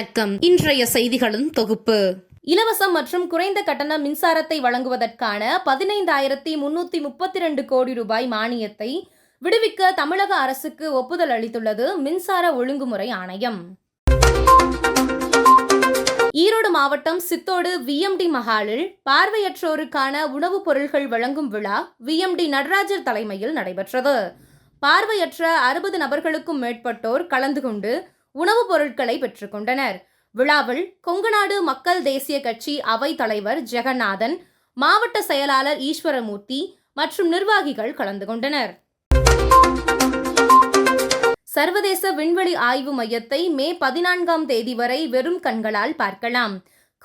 வணக்கம். இன்றைய செய்திகளின் தொகுப்பு. இலவசம் மற்றும் குறைந்த கட்டண மின்சாரத்தை வழங்குவதற்கான பதினைந்தாயிரத்தி முன்னூத்தி முப்பத்தி ரெண்டு கோடி ரூபாய் மானியத்தை விடுவிக்க தமிழக அரசுக்கு ஒப்புதல் அளித்துள்ளது மின்சார ஒழுங்குமுறை ஆணையம். ஈரோடு மாவட்டம் சித்தோடு விஎம்டி மஹாலில் பார்வையற்றோருக்கான உணவுப் பொருட்கள் வழங்கும் விழா விஎம்டி நடராஜர் தலைமையில் நடைபெற்றது. பார்வையற்ற அறுபது நபர்களுக்கும் மேற்பட்டோர் கலந்து கொண்டு உணவுப் பொருட்களை பெற்றுக்கொண்டனர் விழாவில் கொங்குநாடு மக்கள் தேசிய கட்சி அவைத் தலைவர் ஜெகநாதன் மாவட்ட செயலாளர் ஈஸ்வரமூர்த்தி மற்றும் நிர்வாகிகள் கலந்து கொண்டனர். சர்வதேச விண்வெளி ஆய்வு மையத்தை மே பதினான்காம் தேதி வரை வெறும் கண்களால் பார்க்கலாம்.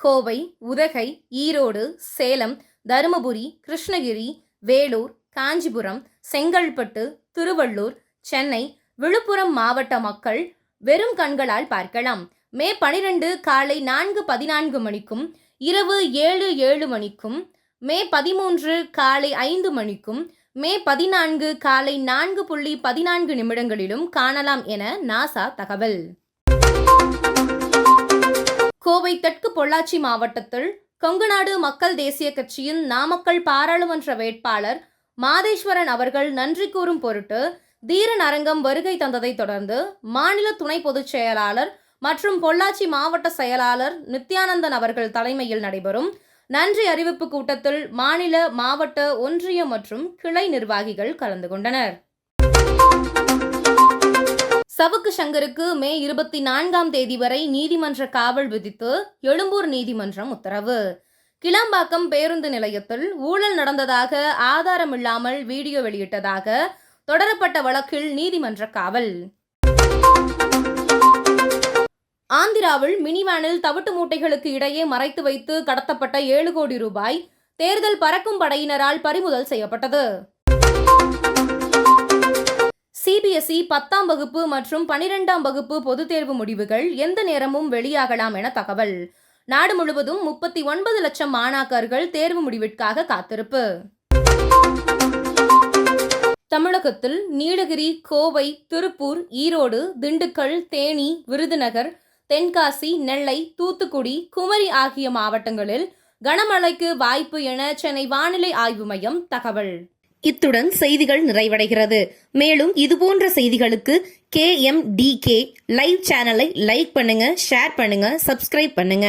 கோவை உதகை ஈரோடு சேலம் தருமபுரி கிருஷ்ணகிரி வேலூர் காஞ்சிபுரம் செங்கல்பட்டு திருவள்ளூர் சென்னை விழுப்புரம் மாவட்ட மக்கள் வெறும் கண்களால் பார்க்கலாம். மே பனிரெண்டு காலை நான்கு பதினான்கு மணிக்கும் இரவு ஏழு ஏழு மணிக்கும் மே பதிமூன்று காலை ஐந்து மணிக்கும் மே பதினான்கு காலை நான்கு புள்ளி பதினான்கு நிமிடங்களிலும் காணலாம் என நாசா தகவல். கோவை தெற்கு பொள்ளாச்சி மாவட்டத்தில் கொங்குநாடு மக்கள் தேசிய கட்சியின் நாமக்கல் பாராளுமன்ற வேட்பாளர் மாதேஸ்வரன் அவர்கள் நன்றி கூறும் பொருட்டு தீரன் அரங்கம் வருகை தந்ததை தொடர்ந்து மாநில துணை பொதுச் செயலாளர் மற்றும் பொள்ளாச்சி மாவட்ட செயலாளர் நித்யானந்தன் அவர்கள் தலைமையில் நடைபெறும் நன்றி அறிவிப்பு கூட்டத்தில் மாநில மாவட்ட ஒன்றிய மற்றும் கிளை நிர்வாகிகள் கலந்து கொண்டனர். சவுக்கு சங்கருக்கு மே இருபத்தி நான்காம் தேதி வரை நீதிமன்ற காவல் விதித்து எழும்பூர் நீதிமன்றம் உத்தரவு. கிளாம்பாக்கம் பேருந்து நிலையத்தில் ஊழல் நடந்ததாக ஆதாரம் இல்லாமல் வீடியோ வெளியிட்டதாக தொடரப்பட்ட வழக்கில் நீதிமன்ற காவல். ஆந்திராவில் மினிவேனில் தவிட்டு மூட்டைகளுக்கு இடையே மறைத்து வைத்து கடத்தப்பட்ட ஏழு கோடி ரூபாய் தேர்தல் பறக்கும் படையினரால் பறிமுதல் செய்யப்பட்டது. சிபிஎஸ்இ பத்தாம் வகுப்பு மற்றும் பனிரெண்டாம் வகுப்பு பொதுத் தேர்வு முடிவுகள் எந்த நேரமும் வெளியாகலாம் என தகவல். நாடு முழுவதும் முப்பத்தி ஒன்பது லட்சம் மாணாக்கர்கள் தேர்வு முடிவிற்காக காத்திருப்பு. தமிழகத்தில் நீலகிரி கோவை திருப்பூர் ஈரோடு திண்டுக்கல் தேனி விருதுநகர் தென்காசி நெல்லை தூத்துக்குடி குமரி ஆகிய மாவட்டங்களில் கனமழைக்கு வாய்ப்பு என சென்னை வானிலை ஆய்வு மையம் தகவல். இத்துடன் செய்திகள் நிறைவடைகிறது. மேலும் இதுபோன்ற செய்திகளுக்கு K M T K live சேனலை லைக் பண்ணுங்க ஷேர் பண்ணுங்க சப்ஸ்கிரைப் பண்ணுங்க.